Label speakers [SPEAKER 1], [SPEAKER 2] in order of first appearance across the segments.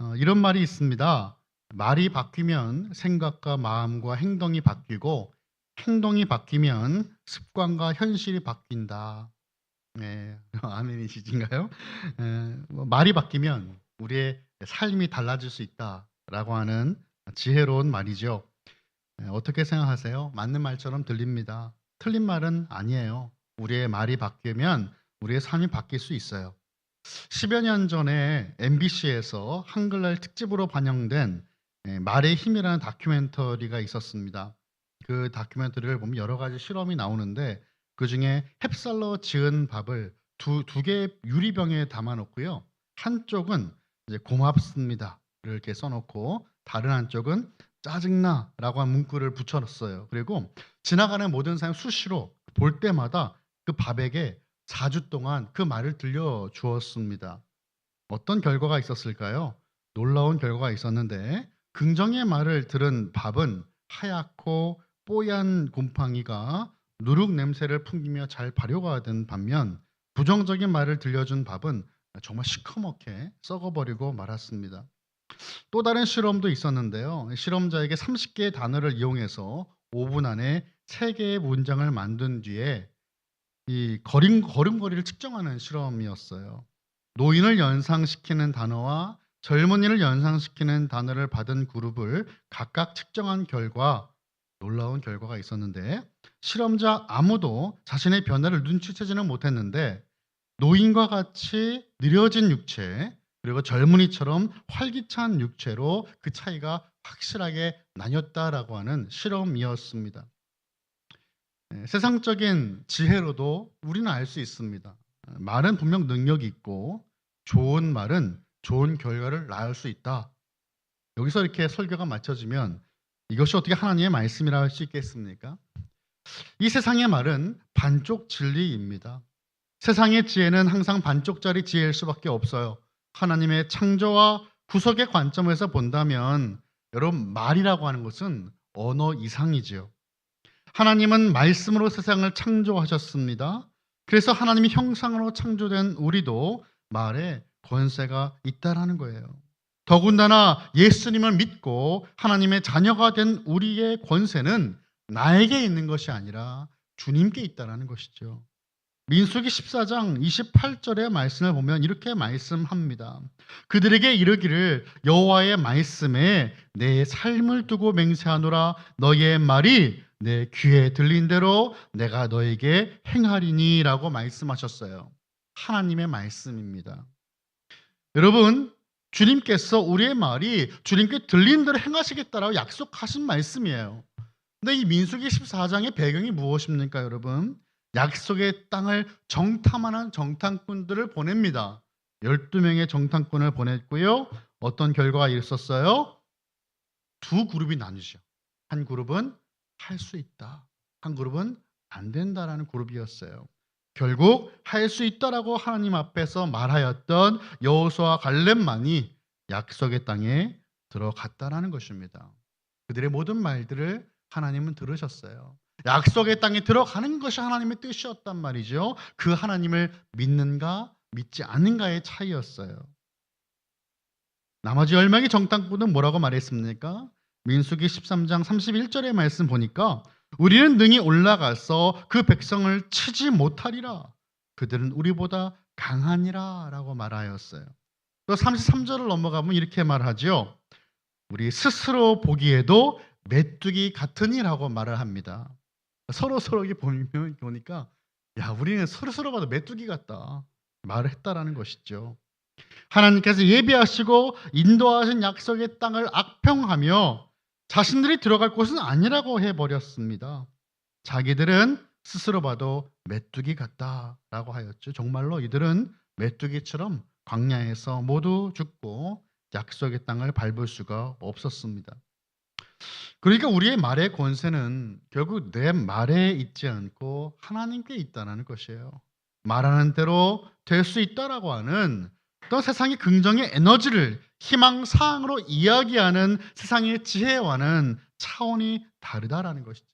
[SPEAKER 1] 어, 이런 말이 있습니다. 말이 바뀌면 생각과 마음과 행동이 바뀌고 행동이 바뀌면 습관과 현실이 바뀐다. 네, 아멘이시신가요? 에, 뭐 말이 바뀌면 우리의 삶이 달라질 수 있다라고 하는 지혜로운 말이죠. 에, 어떻게 생각하세요? 맞는 말처럼 들립니다. 틀린 말은 아니에요. 우리의 말이 바뀌면 우리의 삶이 바뀔 수 있어요. 10여 년 전에 MBC에서 한글날 특집으로 반영된 에, 말의 힘이라는 다큐멘터리가 있었습니다. 그 다큐멘터리를 보면 여러 가지 실험이 나오는데 그 중에 햅쌀로 지은 밥을 두, 두 개의 유리병에 담아 놓고요. 한쪽은 이제 고맙습니다. 이렇게 써놓고 다른 한쪽은 짜증나라고 한 문구를 붙여놨어요. 그리고 지나가는 모든 사람 수시로 볼 때마다 그 밥에게 4주 동안 그 말을 들려 주었습니다. 어떤 결과가 있었을까요? 놀라운 결과가 있었는데 긍정의 말을 들은 밥은 하얗고 뽀얀 곰팡이가 누룩 냄새를 풍기며 잘 발효가 된 반면 부정적인 말을 들려준 밥은 정말 시커멓게 썩어버리고 말았습니다. 또 다른 실험도 있었는데요. 실험자에게 30개의 단어를 이용해서 5분 안에 3개의 문장을 만든 뒤에 이 걸음, 걸음걸이를 측정하는 실험이었어요. 노인을 연상시키는 단어와 젊은이를 연상시키는 단어를 받은 그룹을 각각 측정한 결과 놀라운 결과가 있었는데 실험자 아무도 자신의 변화를 눈치채지는 못했는데 노인과 같이 느려진 육체 그리고 젊은이처럼 활기찬 육체로 그 차이가 확실하게 나뉘었다라고 하는 실험이었습니다. 네, 세상적인 지혜로도 우리는 알 수 있습니다. 말은 분명 능력이 있고 좋은 말은 좋은 결과를 낳을 수 있다. 여기서 이렇게 설교가 맞춰지면 이것이 어떻게 하나님의 말씀이라 할 수 있겠습니까? 이 세상의 말은 반쪽 진리입니다. 세상의 지혜는 항상 반쪽짜리 지혜일 수밖에 없어요. 하나님의 창조와 구속의 관점에서 본다면 여러분 말이라고 하는 것은 언어 이상이지요. 하나님은 말씀으로 세상을 창조하셨습니다. 그래서 하나님이 형상으로 창조된 우리도 말에 권세가 있다라는 거예요. 더군다나 예수님을 믿고 하나님의 자녀가 된 우리의 권세는 나에게 있는 것이 아니라 주님께 있다라는 것이죠. 민수기 14장 28절의 말씀을 보면 이렇게 말씀합니다. 그들에게 이르기를 여호와의 말씀에 내 삶을 두고 맹세하노라 너의 말이 내 귀에 들린 대로 내가 너에게 행하리니라고 말씀하셨어요. 하나님의 말씀입니다. 여러분 주님께서 우리의 말이 주님께 들린 대로 행하시겠다라고 약속하신 말씀이에요. 근데 이 민수기 14장의 배경이 무엇입니까, 여러분? 약속의 땅을 정탐하는 정탐꾼들을 보냅니다. 12명의 정탐꾼을 보냈고요. 어떤 결과가 있었어요? 두 그룹이 나뉘죠. 한 그룹은 할 수 있다. 한 그룹은 안 된다라는 그룹이었어요. 결국 할 수 있다라고 하나님 앞에서 말하였던 여호수아 갈렙만이 약속의 땅에 들어갔다라는 것입니다. 그들의 모든 말들을 하나님은 들으셨어요. 약속의 땅에 들어가는 것이 하나님의 뜻이었단 말이죠. 그 하나님을 믿는가 믿지 않는가의 차이였어요. 나머지 10명의 정탐꾼은 뭐라고 말했습니까? 민수기 13장 31절의 말씀 보니까 우리는 능히 올라가서 그 백성을 치지 못하리라. 그들은 우리보다 강하니라 라고 말하였어요. 또 33절을 넘어가면 이렇게 말하죠. 우리 스스로 보기에도 메뚜기 같으니라고 말을 합니다. 서로 서로 이게 보면 보니까 야 우리는 서로 서로 봐도 메뚜기 같다 말을 했다라는 것이죠. 하나님께서 예비하시고 인도하신 약속의 땅을 악평하며 자신들이 들어갈 곳은 아니라고 해버렸습니다. 자기들은 스스로 봐도 메뚜기 같다라고 하였죠. 정말로 이들은 메뚜기처럼 광야에서 모두 죽고 약속의 땅을 밟을 수가 없었습니다. 그러니까 우리의 말의 권세는 결국 내 말에 있지 않고 하나님께 있다는 것이에요. 말하는 대로 될 수 있다라고 하는 또 세상의 긍정의 에너지를 희망 사항으로 이야기하는 세상의 지혜와는 차원이 다르다라는 것이죠.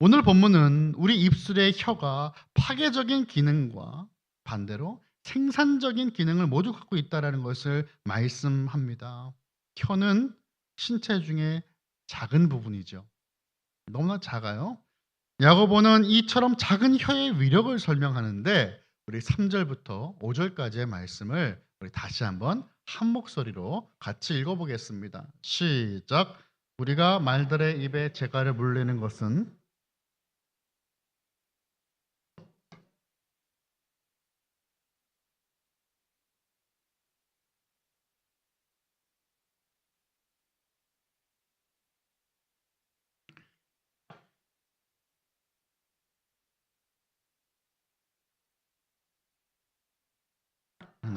[SPEAKER 1] 오늘 본문은 우리 입술의 혀가 파괴적인 기능과 반대로 생산적인 기능을 모두 갖고 있다라는 것을 말씀합니다. 혀는 신체 중에 작은 부분이죠. 너무나 작아요. 야고보는 이처럼 작은 혀의 위력을 설명하는데 우리 3절부터 5절까지의 말씀을 우리 다시 한번 한 목소리로 같이 읽어보겠습니다. 시작. 우리가 말들의 입에 재갈을 물리는 것은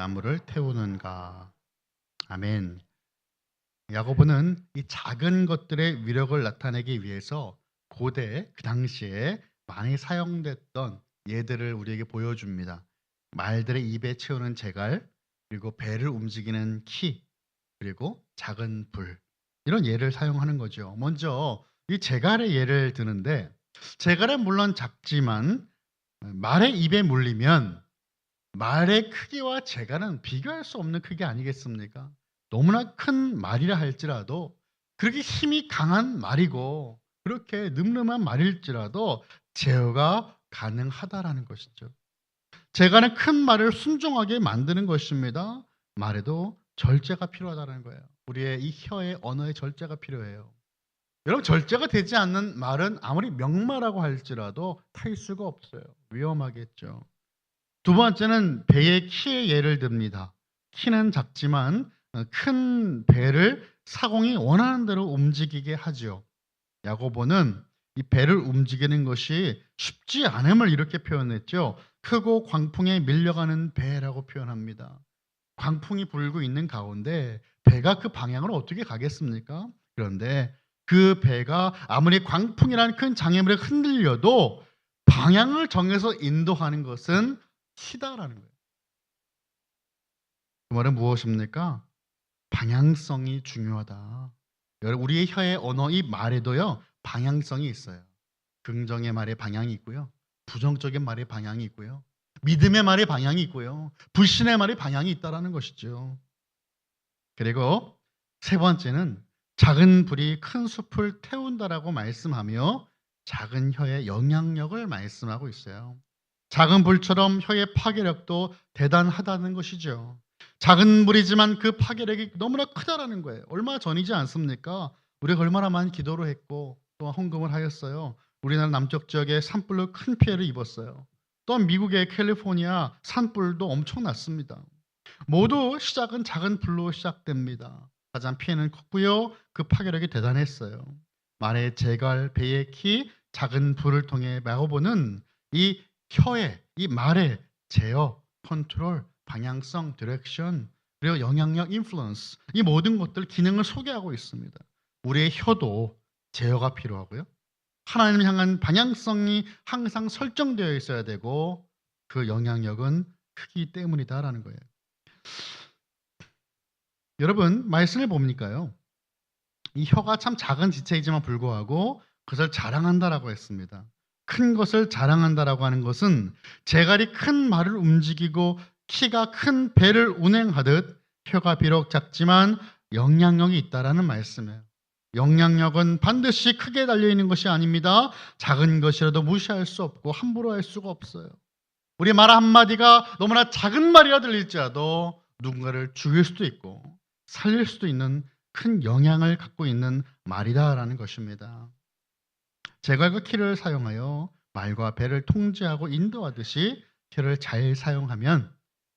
[SPEAKER 1] 나무를 태우는가. 아멘. 야고보는 이 작은 것들의 위력을 나타내기 위해서 고대 그 당시에 많이 사용됐던 예들을 우리에게 보여줍니다. 말들의 입에 채우는 재갈, 그리고 배를 움직이는 키, 그리고 작은 불 이런 예를 사용하는 거죠. 먼저 이 재갈의 예를 드는데 재갈은 물론 작지만 말의 입에 물리면 말의 크기와 재갈은 비교할 수 없는 크기 아니겠습니까? 너무나 큰 말이라 할지라도 그렇게 힘이 강한 말이고 그렇게 늠름한 말일지라도 제어가 가능하다라는 것이죠. 재갈은 큰 말을 순종하게 만드는 것입니다. 말에도 절제가 필요하다는 거예요. 우리의 이 혀의 언어의 절제가 필요해요. 여러분 절제가 되지 않는 말은 아무리 명말하고 할지라도 탈 수가 없어요. 위험하겠죠. 두 번째는 배의 키의 예를 듭니다. 키는 작지만 어, 큰 배를 사공이 원하는 대로 움직이게 하지요. 야고보는 이 배를 움직이는 것이 쉽지 않음을 이렇게 표현했죠. 크고 광풍에 밀려가는 배라고 표현합니다. 광풍이 불고 있는 가운데 배가 그 방향으로 어떻게 가겠습니까? 그런데 그 배가 아무리 광풍이라는 큰 장애물에 흔들려도 방향을 정해서 인도하는 것은 키다라는 거예요. 그 말은 무엇입니까? 방향성이 중요하다. 우리의 혀의 언어 이 말에도요 방향성이 있어요. 긍정의 말에 방향이 있고요, 부정적인 말에 방향이 있고요, 믿음의 말에 방향이 있고요, 불신의 말에 방향이 있다라는 것이죠. 그리고 세 번째는 작은 불이 큰 숲을 태운다라고 말씀하며 작은 혀의 영향력을 말씀하고 있어요. 작은 불처럼 혀의 파괴력도 대단하다는 것이죠. 작은 불이지만 그 파괴력이 너무나 크다라는 거예요. 얼마 전이지 않습니까? 우리가 얼마나 많이 기도를 했고 또 헌금을 하였어요. 우리나라 남쪽 지역에 산불로 큰 피해를 입었어요. 또한 미국의 캘리포니아 산불도 엄청났습니다. 모두 시작은 작은 불로 시작됩니다. 가장 피해는 컸고요. 그 파괴력이 대단했어요. 말의 재갈, 배의 키, 작은 불을 통해 야고보는 이 혀의 이 말의 제어, 컨트롤, 방향성, 디렉션, 그리고 영향력, 인플루언스 이 모든 것들 기능을 소개하고 있습니다. 우리의 혀도 제어가 필요하고요. 하나님 향한 방향성이 항상 설정되어 있어야 되고 그 영향력은 크기 때문이다라는 거예요. 여러분 말씀을 봅니까요? 이 혀가 참 작은 지체이지만 불구하고 그것을 자랑한다라고 했습니다. 큰 것을 자랑한다라고 하는 것은 재갈이 큰 말을 움직이고 키가 큰 배를 운행하듯 혀가 비록 작지만 영향력이 있다라는 말씀이에요. 영향력은 반드시 크게 달려 있는 것이 아닙니다. 작은 것이라도 무시할 수 없고 함부로 할 수가 없어요. 우리 말 한마디가 너무나 작은 말이라 들릴지라도 누군가를 죽일 수도 있고 살릴 수도 있는 큰 영향을 갖고 있는 말이다라는 것입니다. 제갈과 키를 사용하여 말과 배를 통제하고 인도하듯이 키를 잘 사용하면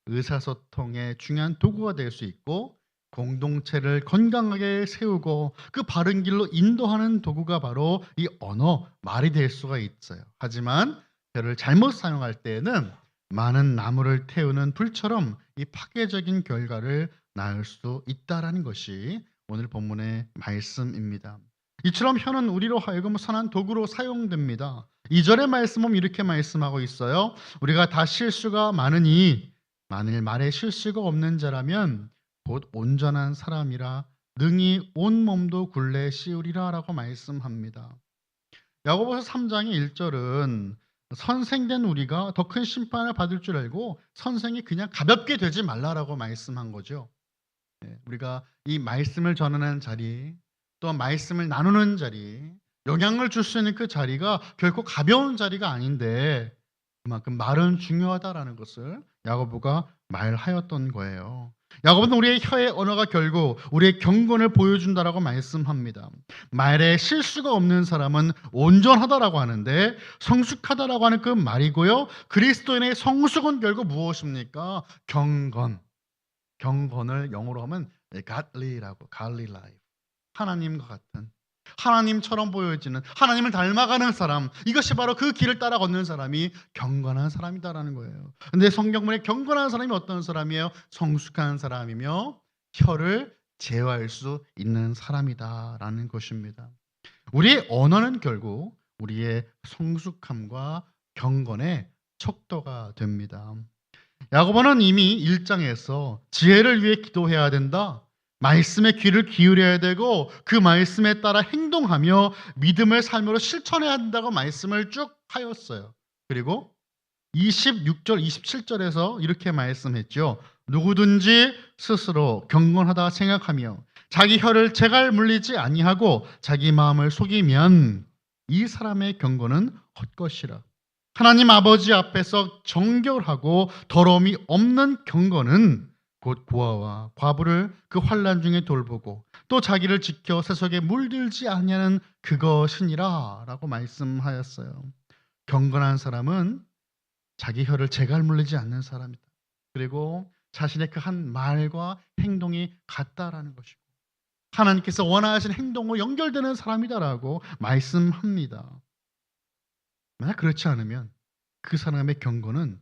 [SPEAKER 1] 의사소통의 중요한 도구가 될 수 있고 공동체를 건강하게 세우고 그 바른 길로 인도하는 도구가 바로 이 언어, 말이 될 수가 있어요. 하지만 배를 잘못 사용할 때에는 많은 나무를 태우는 불처럼 이 파괴적인 결과를 낳을 수 있다라는 것이 오늘 본문의 말씀입니다. 이처럼 혀는 우리로 하여금 선한 도구로 사용됩니다. 2절의 말씀은 이렇게 말씀하고 있어요. 우리가 다 실수가 많으니 만일 말에 실수가 없는 자라면 곧 온전한 사람이라 능히 온 몸도 굴레 씌우리라라고 말씀합니다. 야고보서 3장의 1절은 선생된 우리가 더 큰 심판을 받을 줄 알고 선생이 그냥 가볍게 되지 말라라고 말씀한 거죠. 예, 우리가 이 말씀을 전하는 자리, 또 말씀을 나누는 자리, 영향을 줄 수 있는 그 자리가 결코 가벼운 자리가 아닌데 그만큼 말은 중요하다라는 것을 야고보가 말하였던 거예요. 야고보는 우리의 혀의 언어가 결국 우리의 경건을 보여준다라고 말씀합니다. 말에 실수가 없는 사람은 온전하다라고 하는데 성숙하다라고 하는 그 말이고요. 그리스도인의 성숙은 결국 무엇입니까? 경건. 경건을 영어로 하면 godly라고 godly life. 하나님과 같은 하나님처럼 보여지는 하나님을 닮아가는 사람 이것이 바로 그 길을 따라 걷는 사람이 경건한 사람이다라는 거예요. 근데 성경문에 경건한 사람이 어떤 사람이에요? 성숙한 사람이며 혀를 제어할 수 있는 사람이다라는 것입니다. 우리의 언어는 결국 우리의 성숙함과 경건의 척도가 됩니다. 야고보는 이미 1장에서 지혜를 위해 기도해야 된다. 말씀에 귀를 기울여야 되고 그 말씀에 따라 행동하며 믿음을 삶으로 실천해야 한다고 말씀을 쭉 하였어요. 그리고 26절, 27절에서 이렇게 말씀했죠. 누구든지 스스로 경건하다 생각하며 자기 혀를 제갈 물리지 아니하고 자기 마음을 속이면 이 사람의 경건은 헛것이라. 하나님 아버지 앞에서 정결하고 더러움이 없는 경건은 곧 고아와 과부를 그 환란 중에 돌보고 또 자기를 지켜 세속에 물들지 아니하는 그것이니라라고 말씀하였어요. 경건한 사람은 자기 혀를 제갈 물리지 않는 사람이다. 그리고 자신의 그 한 말과 행동이 같다라는 것이고 하나님께서 원하시는 행동으로 연결되는 사람이다라고 말씀합니다. 만약 그렇지 않으면 그 사람의 경건은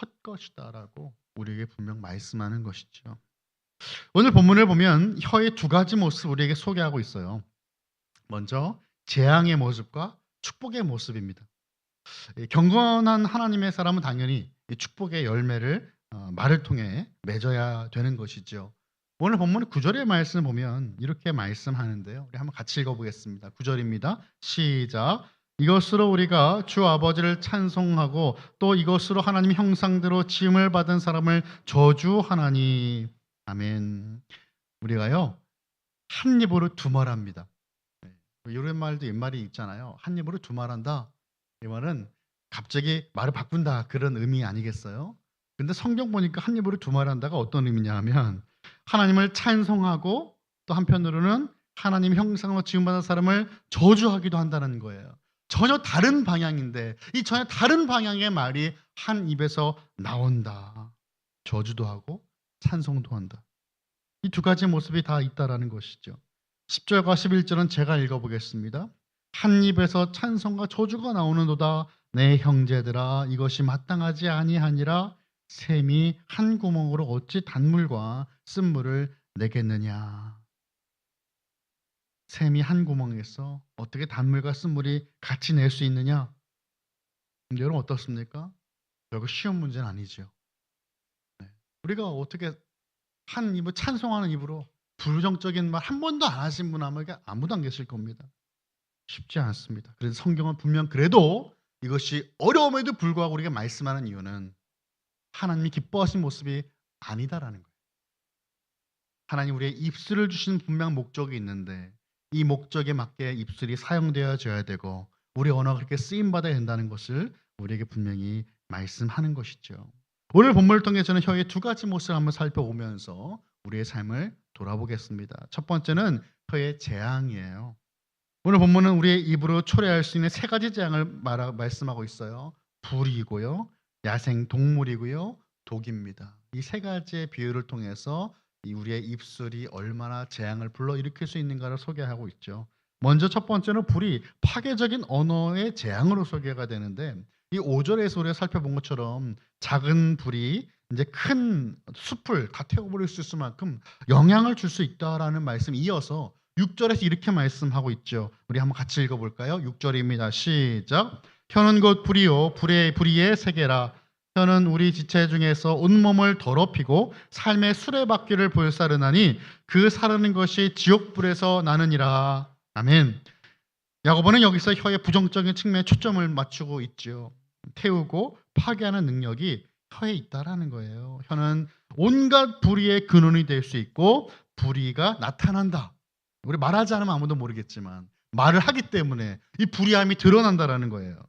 [SPEAKER 1] 헛것이다라고 우리에게 분명 말씀하는 것이죠. 오늘 본문을 보면 혀의 두 가지 모습 우리에게 소개하고 있어요. 먼저 재앙의 모습과 축복의 모습입니다. 경건한 하나님의 사람은 당연히 축복의 열매를 어, 말을 통해 맺어야 되는 것이죠. 오늘 본문 9절의 말씀 보면 이렇게 말씀하는데요. 우리 한번 같이 읽어보겠습니다. 9절입니다. 시작. 이것으로 우리가 주 아버지를 찬송하고 또 이것으로 하나님 형상대로 지음을 받은 사람을 저주하나니 아멘. 우리가요 한 입으로 두 말합니다. 네, 이런 말도 옛말이 있잖아요. 한 입으로 두 말한다. 이 말은 갑자기 말을 바꾼다 그런 의미 아니겠어요? 근데 성경 보니까 한 입으로 두 말한다가 어떤 의미냐 하면 하나님을 찬송하고 또 한편으로는 하나님 형상으로 지음받은 사람을 저주하기도 한다는 거예요. 전혀 다른 방향인데 이 전혀 다른 방향의 말이 한 입에서 나온다. 저주도 하고 찬송도 한다. 이 두 가지 모습이 다 있다라는 것이죠. 10절과 11절은 제가 읽어보겠습니다. 한 입에서 찬송과 저주가 나오는도다. 내 형제들아 이것이 마땅하지 아니하니라 샘이 한 구멍으로 어찌 단물과 쓴물을 내겠느냐. 샘이 한 구멍에서 어떻게 단물과 쓴물이 같이 낼 수 있느냐? 여러분 어떻습니까? 결국 쉬운 문제는 아니죠. 네. 우리가 어떻게 한 입을 찬송하는 입으로 부정적인 말 한 번도 안 하신 분 아마 아무도 안 계실 겁니다. 쉽지 않습니다. 그래서 성경은 분명 그래도 이것이 어려움에도 불구하고 우리가 말씀하는 이유는 하나님이 기뻐하신 모습이 아니다라는 거예요. 하나님 우리의 입술을 주신 분명 목적이 있는데 이 목적에 맞게 입술이 사용되어져야 되고 우리 언어가 그렇게 쓰임 받아야 된다는 것을 우리에게 분명히 말씀하는 것이죠. 오늘 본문을 통해 저는 혀의 두 가지 모습을 한번 살펴보면서 우리의 삶을 돌아보겠습니다. 첫 번째는 혀의 재앙이에요. 오늘 본문은 우리의 입으로 초래할 수 있는 세 가지 재앙을 말하, 말씀하고 있어요. 불이고요, 야생 동물이고요, 독입니다. 이 세 가지의 비유를 통해서 우리의 입술이 얼마나 재앙을 불러일으킬 수 있는가를 소개하고 있죠. 먼저 첫 번째는 불이 파괴적인 언어의 재앙으로 소개가 되는데 이 5절에서 우리가 살펴본 것처럼 작은 불이 이제 큰 숲을 다 태워버릴 수 있을 만큼 영향을 줄 수 있다라는 말씀 이어서 6절에서 이렇게 말씀하고 있죠. 우리 한번 같이 읽어볼까요? 6절입니다. 시작. 혀는 곧 불이요 불의 불의의 세계라 혀는 우리 지체 중에서 온몸을 더럽히고 삶의 수레바퀴를 불사르나니 그 사르는 것이 지옥불에서 나느니라. 아멘. 야고보는 여기서 혀의 부정적인 측면에 초점을 맞추고 있죠. 태우고 파괴하는 능력이 혀에 있다라는 거예요. 혀는 온갖 불의의 근원이 될 수 있고 불의가 나타난다. 우리 말하지 않으면 아무도 모르겠지만 말을 하기 때문에 이 불의함이 드러난다라는 거예요.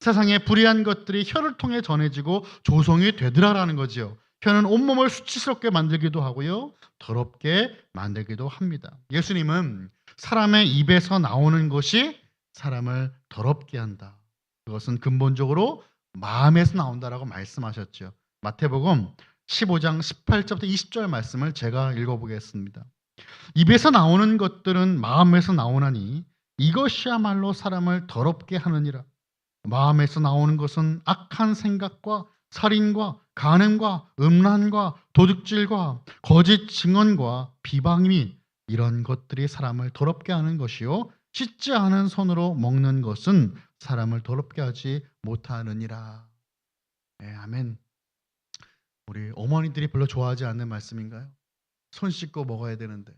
[SPEAKER 1] 세상에 불의한 것들이 혀를 통해 전해지고 조성이 되더라라는 거지요. 혀는 온몸을 수치스럽게 만들기도 하고요. 더럽게 만들기도 합니다. 예수님은 사람의 입에서 나오는 것이 사람을 더럽게 한다. 그것은 근본적으로 마음에서 나온다라고 말씀하셨죠. 마태복음 15장 18절부터 20절 말씀을 제가 읽어보겠습니다. 입에서 나오는 것들은 마음에서 나오나니 이것이야말로 사람을 더럽게 하느니라. 마음에서 나오는 것은 악한 생각과 살인과 간음과 음란과 도둑질과 거짓 증언과 비방이 이런 것들이 사람을 더럽게 하는 것이요 씻지 않은 손으로 먹는 것은 사람을 더럽게 하지 못하느니라. 네, 아멘. 우리 어머니들이 별로 좋아하지 않는 말씀인가요? 손 씻고 먹어야 되는데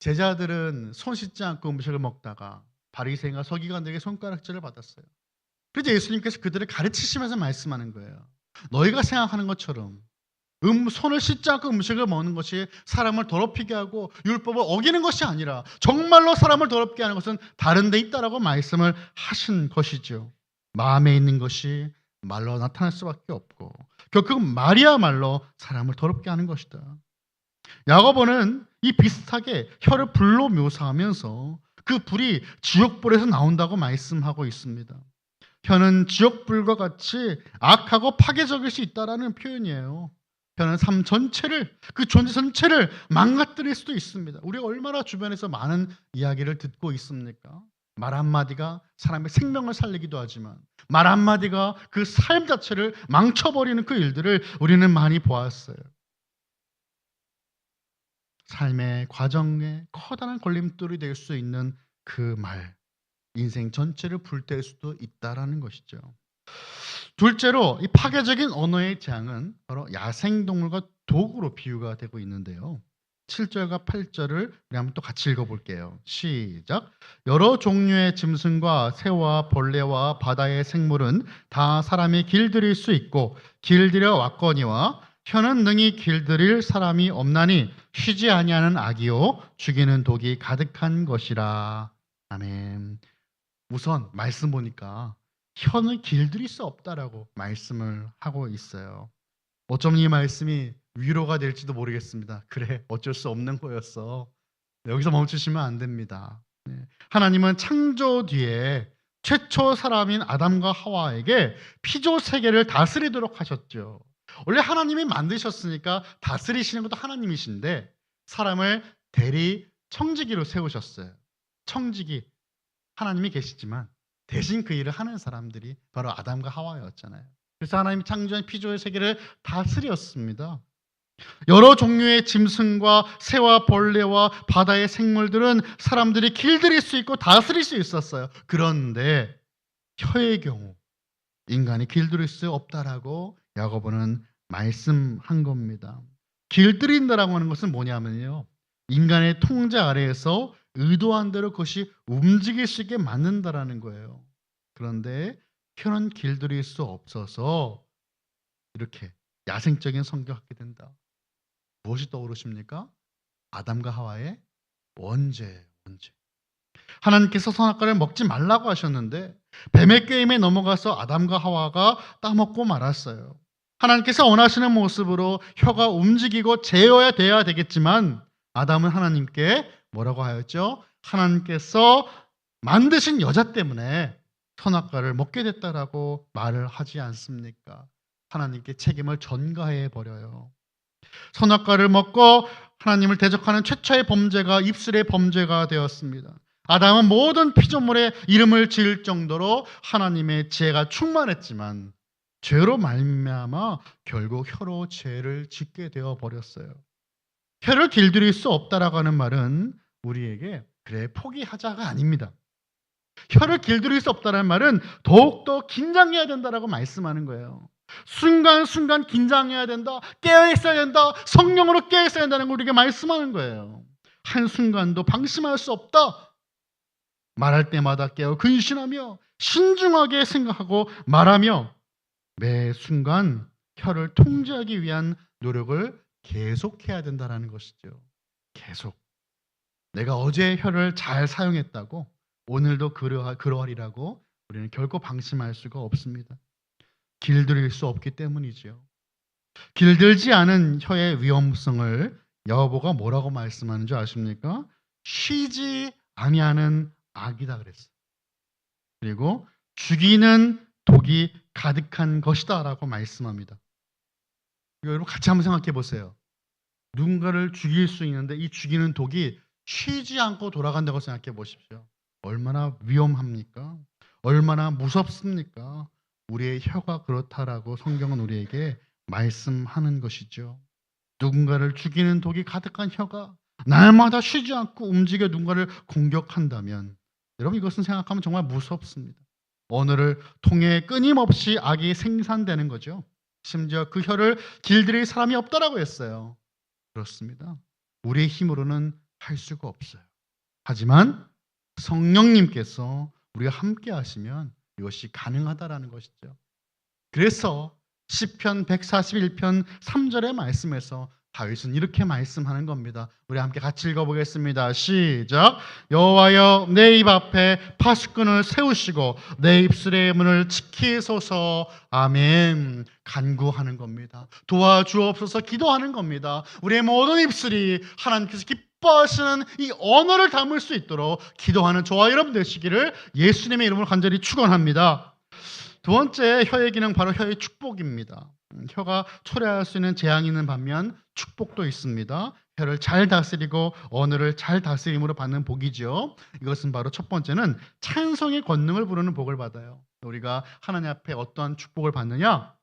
[SPEAKER 1] 제자들은 손 씻지 않고 음식을 먹다가 바리새인과 서기관들에게 손가락질을 받았어요. 그래서 예수님께서 그들을 가르치시면서 말씀하는 거예요. 너희가 생각하는 것처럼 음, 손을 씻지 않고 음식을 먹는 것이 사람을 더럽히게 하고 율법을 어기는 것이 아니라 정말로 사람을 더럽게 하는 것은 다른 데 있다라고 말씀을 하신 것이죠. 마음에 있는 것이 말로 나타날 수밖에 없고 결국 말이야말로 사람을 더럽게 하는 것이다. 야고보는 이 비슷하게 혀를 불로 묘사하면서 그 불이 지옥불에서 나온다고 말씀하고 있습니다. 혀는 지옥불과 같이 악하고 파괴적일 수 있다라는 표현이에요. 혀는 삶 전체를 그 존재 전체를 망가뜨릴 수도 있습니다. 우리가 얼마나 주변에서 많은 이야기를 듣고 있습니까? 말 한마디가 사람의 생명을 살리기도 하지만 말 한마디가 그 삶 자체를 망쳐버리는 그 일들을 우리는 많이 보았어요. 삶의 과정에 커다란 걸림돌이 될 수 있는 그 말, 인생 전체를 불뗄 수도 있다라는 것이죠. 둘째로 이 파괴적인 언어의 재앙은 바로 야생동물과 도구로 비유가 되고 있는데요. 7절과 8절을 우리 한번 또 같이 읽어볼게요. 시작. 여러 종류의 짐승과 새와 벌레와 바다의 생물은 다 사람이 길들일 수 있고 길들여 왔거니와 혀는 능히 길들일 사람이 없나니 쉬지 아니하는 악이요 죽이는 독이 가득한 것이라. 아멘. 우선 말씀 보니까 혀는 길들일 수 없다라고 말씀을 하고 있어요. 어쩜 이 말씀이 위로가 될지도 모르겠습니다. 그래, 어쩔 수 없는 거였어. 네, 여기서 멈추시면 안 됩니다. 네. 하나님은 창조 뒤에 최초 사람인 아담과 하와에게 피조 세계를 다스리도록 하셨죠. 원래 하나님이 만드셨으니까 다스리시는 것도 하나님이신데 사람을 대리 청지기로 세우셨어요. 청지기 하나님이 계시지만 대신 그 일을 하는 사람들이 바로 아담과 하와였잖아요. 그래서 하나님이 창조한 피조의 세계를 다스렸습니다. 여러 종류의 짐승과 새와 벌레와 바다의 생물들은 사람들이 길들일 수 있고 다스릴 수 있었어요. 그런데 혀의 경우 인간이 길들일 수 없다라고 야고보는 말씀한 겁니다. 길들인다라고 하는 것은 뭐냐면요. 인간의 통제 아래에서 의도한 대로 그것이 움직일 수 있게 만든다라는 거예요. 그런데 혀는 길들일 수 없어서 이렇게 야생적인 성격하게 된다. 무엇이 떠오르십니까? 아담과 하와의 원죄, 원죄. 하나님께서 선악과를 먹지 말라고 하셨는데 뱀의 게임에 넘어가서 아담과 하와가 따먹고 말았어요. 하나님께서 원하시는 모습으로 혀가 움직이고 제어야 돼야 되겠지만 아담은 하나님께 뭐라고 하였죠? 하나님께서 만드신 여자 때문에 선악과를 먹게 됐다라고 말을 하지 않습니까? 하나님께 책임을 전가해 버려요. 선악과를 먹고 하나님을 대적하는 최초의 범죄가 입술의 범죄가 되었습니다. 아담은 모든 피조물의 이름을 지을 정도로 하나님의 지혜가 충만했지만 죄로 말미암아 결국 혀로 죄를 짓게 되어 버렸어요. 혀를 길들일 수 없다라고 하는 말은 우리에게 그래 포기하자가 아닙니다. 혀를 길들일 수 없다는 말은 더욱더 긴장해야 된다라고 말씀하는 거예요. 순간순간 긴장해야 된다. 깨어 있어야 된다. 성령으로 깨어 있어야 된다는 걸 우리에게 말씀하는 거예요. 한순간도 방심할 수 없다. 말할 때마다 깨어 근신하며 신중하게 생각하고 말하며 매 순간 혀를 통제하기 위한 노력을 계속해야 된다라는 것이죠. 계속. 내가 어제 혀를 잘 사용했다고 오늘도 그러하, 그러하 리라고 우리는 결코 방심할 수가 없습니다. 길들일 수 없기 때문이지요. 길들지 않은 혀의 위험성을 여보가 뭐라고 말씀하는 줄 아십니까? 쉬지 아니하는 악이다 그랬어요. 그리고 죽이는 독이 가득한 것이다 라고 말씀합니다. 이거 여러분 같이 한번 생각해 보세요. 누군가를 죽일 수 있는데 이 죽이는 독이 쉬지 않고 돌아간다고 생각해 보십시오. 얼마나 위험합니까? 얼마나 무섭습니까? 우리의 혀가 그렇다라고 성경은 우리에게 말씀하는 것이죠. 누군가를 죽이는 독이 가득한 혀가 날마다 쉬지 않고 움직여 누군가를 공격한다면 여러분 이것은 생각하면 정말 무섭습니다. 언어를 통해 끊임없이 악이 생산되는 거죠. 심지어 그 혀를 길들일 사람이 없다라고 했어요. 그렇습니다. 우리의 힘으로는 할 수가 없어요. 하지만 성령님께서 우리가 함께 하시면 이것이 가능하다라는 것이죠. 그래서 시편 141편 3절의 말씀에서 다윗은 이렇게 말씀하는 겁니다. 우리 함께 같이 읽어보겠습니다. 시작. 여호와여 내 입 앞에 파수꾼을 세우시고 내 입술의 문을 지키소서. 아멘. 간구하는 겁니다. 도와주옵소서 기도하는 겁니다. 우리의 모든 입술이 하나님께서 기뻐 하시는 이 언어를 담을 수 있도록 기도하는 저와 여러분 되시기를 예수님의 이름으로 간절히 축원합니다. 두 번째 혀의 기능 바로 혀의 축복입니다. 음, 혀가 초래할 수 있는 재앙이 있는 반면 축복도 있습니다. 혀를 잘 다스리고 언어를 잘 다스림으로 받는 복이죠. 이것은 바로 첫 번째는 찬송의 권능을 부르는 복을 받아요. 우리가 하나님 앞에 어떠한 축복을 받느냐?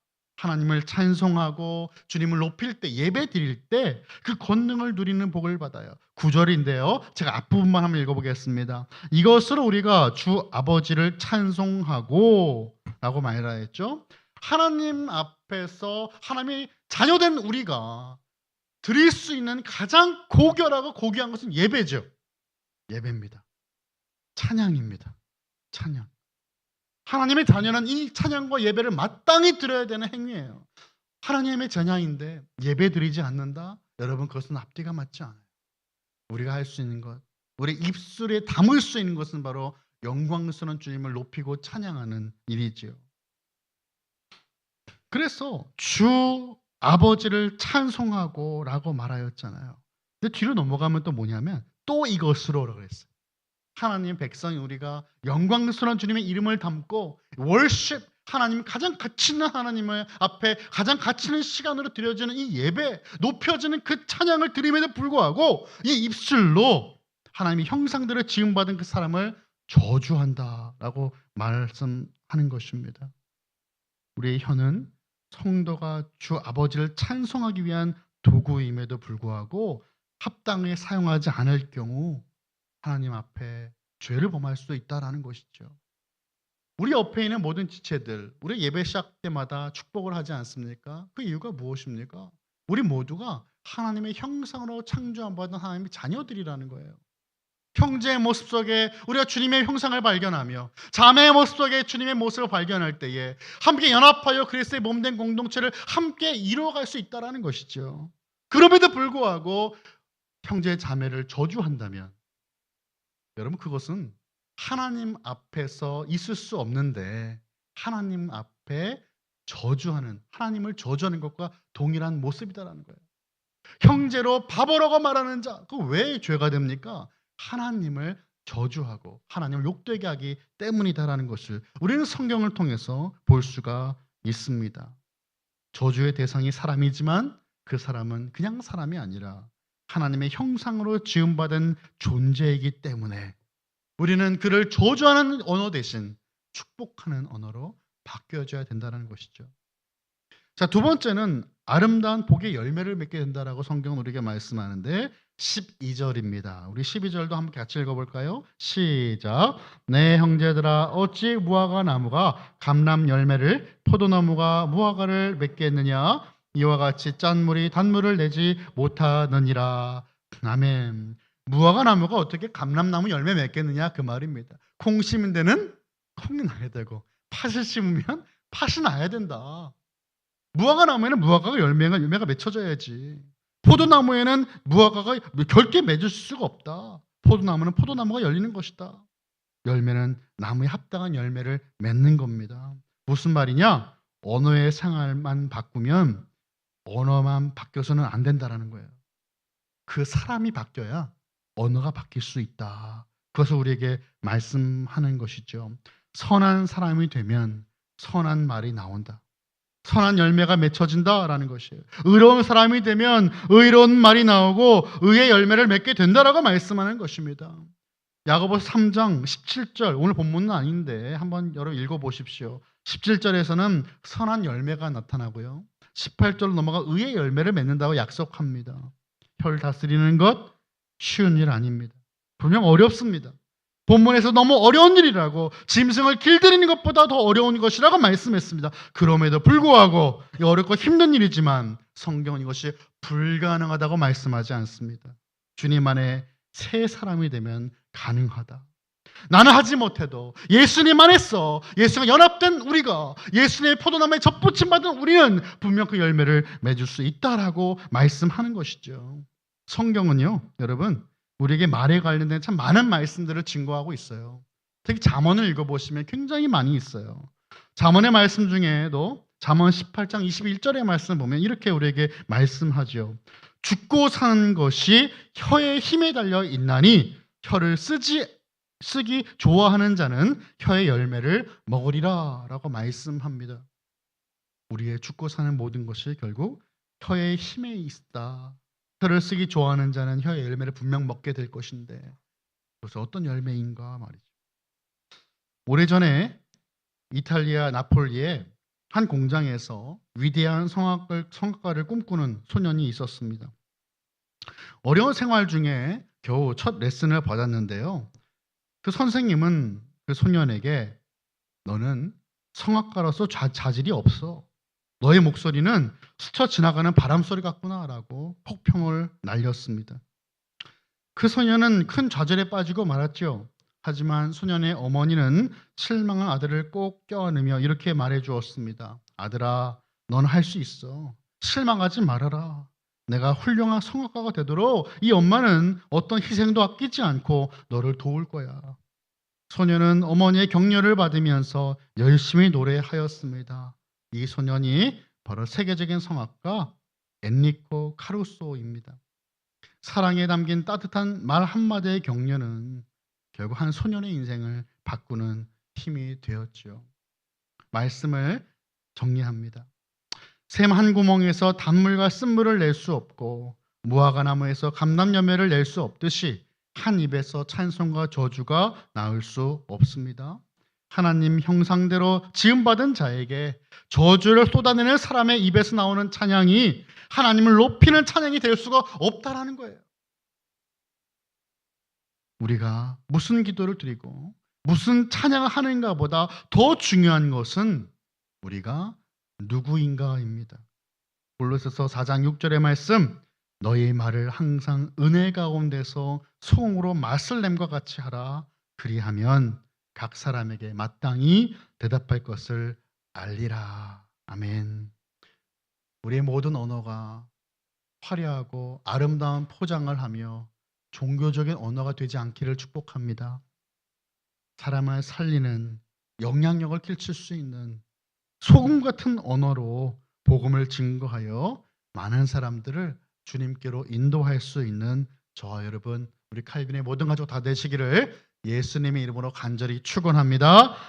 [SPEAKER 1] 하나님을 찬송하고 주님을 높일 때 예배 드릴 때 그 권능을 누리는 복을 받아요. 구절인데요. 제가 앞부분만 한번 읽어보겠습니다. 이것으로 우리가 주 아버지를 찬송하고 라고 말하였죠. 하나님 앞에서 하나님의 자녀된 우리가 드릴 수 있는 가장 고결하고 고귀한 것은 예배죠. 예배입니다. 찬양입니다. 찬양. 하나님의 자녀는 이 찬양과 예배를 마땅히 드려야 되는 행위예요. 하나님의 자녀인데 예배 드리지 않는다? 여러분 그것은 앞뒤가 맞지 않아요. 우리가 할 수 있는 것, 우리 입술에 담을 수 있는 것은 바로 영광스러운 주님을 높이고 찬양하는 일이지요. 그래서 주 아버지를 찬송하고라고 말하였잖아요. 근데 뒤로 넘어가면 또 뭐냐면 또 이것으로라고 그랬어요. 하나님 백성이 우리가 영광스러운 주님의 이름을 담고 월십 하나님 가장 가치 있는 하나님을 앞에 가장 가치 있는 시간으로 드려지는 이 예배 높여지는 그 찬양을 드림에도 불구하고 이 입술로 하나님의 형상대로 지음받은 그 사람을 저주한다라고 말씀하는 것입니다. 우리의 혀는 성도가 주 아버지를 찬송하기 위한 도구임에도 불구하고 합당하게 사용하지 않을 경우 하나님 앞에 죄를 범할 수도 있다라는 것이죠. 우리 옆에 있는 모든 지체들, 우리 예배 시작 때마다 축복을 하지 않습니까? 그 이유가 무엇입니까? 우리 모두가 하나님의 형상으로 창조한 받은 하나님의 자녀들이라는 거예요. 형제의 모습 속에 우리가 주님의 형상을 발견하며 자매의 모습 속에 주님의 모습을 발견할 때에 함께 연합하여 그리스도의 몸된 공동체를 함께 이루어갈 수 있다라는 것이죠. 그럼에도 불구하고 형제 자매를 저주한다면 여러분 그것은 하나님 앞에서 있을 수 없는데 하나님 앞에 저주하는 하나님을 저주하는 것과 동일한 모습이다라는 거예요. 형제로 바보라고 말하는 자, 그 왜 죄가 됩니까? 하나님을 저주하고 하나님을 욕되게 하기 때문이다라는 것을 우리는 성경을 통해서 볼 수가 있습니다. 저주의 대상이 사람이지만 그 사람은 그냥 사람이 아니라 하나님의 형상으로 지음받은 존재이기 때문에 우리는 그를 저주하는 언어 대신 축복하는 언어로 바뀌어져야 된다는 것이죠. 자, 두 번째는 아름다운 복의 열매를 맺게 된다라고 성경은 우리에게 말씀하는데 12절입니다. 우리 12절도 한번 같이 읽어볼까요? 시작. 내 형제들아 어찌 무화과 나무가 감람 열매를 포도나무가 무화과를 맺겠느냐? 이와 같이 짠물이 단물을 내지 못하느니라. 아멘. 무화과 나무가 어떻게 감람나무 열매 맺겠느냐 그 말입니다. 콩 심은 데는 콩이 나야 되고 팥을 심으면 팥이 나야 된다. 무화과 나무에는 무화과가 열매가 열매가 맺혀져야지. 포도나무에는 무화과가 결게 맺을 수가 없다. 포도나무는 포도나무가 열리는 것이다. 열매는 나무에 합당한 열매를 맺는 겁니다. 무슨 말이냐? 언어의 생활만 바꾸면 언어만 바뀌어서는 안 된다라는 거예요. 그 사람이 바뀌어야 언어가 바뀔 수 있다. 그것을 우리에게 말씀하는 것이죠. 선한 사람이 되면 선한 말이 나온다. 선한 열매가 맺혀진다라는 것이에요. 의로운 사람이 되면 의로운 말이 나오고 의의 열매를 맺게 된다라고 말씀하는 것입니다. 야고보서 3장 17절 오늘 본문은 아닌데 한번 여러분 읽어 보십시오. 17절에서는 선한 열매가 나타나고요. 18절 넘어가 의의 열매를 맺는다고 약속합니다. 혈 다스리는 것 쉬운 일 아닙니다. 분명 어렵습니다. 본문에서 너무 어려운 일이라고 짐승을 길들이는 것보다 더 어려운 것이라고 말씀했습니다. 그럼에도 불구하고 이 어렵고 힘든 일이지만 성경은 이것이 불가능하다고 말씀하지 않습니다. 주님 안에 새 사람이 되면 가능하다. 나는 하지 못해도 예수님만 했어. 예수가 연합된 우리가 예수님의 포도나무에 접붙임 받은 우리는 분명 그 열매를 맺을 수 있다라고 말씀하는 것이죠. 성경은요, 여러분, 우리에게 말에 관련된 참 많은 말씀들을 증거하고 있어요. 특히 잠언을 읽어보시면 굉장히 많이 있어요. 잠언의 말씀 중에도 잠언 18장 21절의 말씀 보면 이렇게 우리에게 말씀하죠. 죽고 사는 것이 혀의 힘에 달려 있나니 혀를 쓰지 쓰기 좋아하는 자는 혀의 열매를 먹으리라 라고 말씀합니다. 우리의 죽고 사는 모든 것이 결국 혀의 힘에 있다. 혀를 쓰기 좋아하는 자는 혀의 열매를 분명 먹게 될 것인데 그래서 어떤 열매인가 말이죠. 오래전에 이탈리아 나폴리에 한 공장에서 위대한 성악을, 성악가를 꿈꾸는 소년이 있었습니다. 어려운 생활 중에 겨우 첫 레슨을 받았는데요. 그 선생님은 그 소년에게 너는 성악가로서 자, 자질이 없어. 너의 목소리는 스쳐 지나가는 바람 소리 같구나라고 폭평을 날렸습니다. 그 소년은 큰 좌절에 빠지고 말았죠. 하지만 소년의 어머니는 실망한 아들을 꼭 껴안으며 이렇게 말해 주었습니다. 아들아, 넌 할 수 있어. 실망하지 말아라. 내가 훌륭한 성악가가 되도록 이 엄마는 어떤 희생도 아끼지 않고 너를 도울 거야. 소년은 어머니의 격려를 받으면서 열심히 노래하였습니다. 이 소년이 바로 세계적인 성악가 엔리코 카루소입니다. 사랑에 담긴 따뜻한 말 한마디의 격려는 결국 한 소년의 인생을 바꾸는 힘이 되었죠. 말씀을 정리합니다. 샘 한 구멍에서 단물과 쓴물을 낼 수 없고 무화과 나무에서 감람 열매를 낼 수 없듯이 한 입에서 찬송과 저주가 나올 수 없습니다. 하나님 형상대로 지음받은 자에게 저주를 쏟아내는 사람의 입에서 나오는 찬양이 하나님을 높이는 찬양이 될 수가 없다라는 거예요. 우리가 무슨 기도를 드리고 무슨 찬양을 하는가 보다 더 중요한 것은 우리가 누구인가입니다. 골로새서 4장 6절의 말씀 너희 말을 항상 은혜 가운데서 소음으로 맛을 냄과 같이 하라 그리하면 각 사람에게 마땅히 대답할 것을 알리라. 아멘. 우리의 모든 언어가 화려하고 아름다운 포장을 하며 종교적인 언어가 되지 않기를 축복합니다. 사람을 살리는 영향력을 끼칠 수 있는 소금 같은 언어로 복음을 증거하여 많은 사람들을 주님께로 인도할 수 있는 저와 여러분 우리 칼빈의 모든 가족 다 되시기를 예수님의 이름으로 간절히 축원합니다.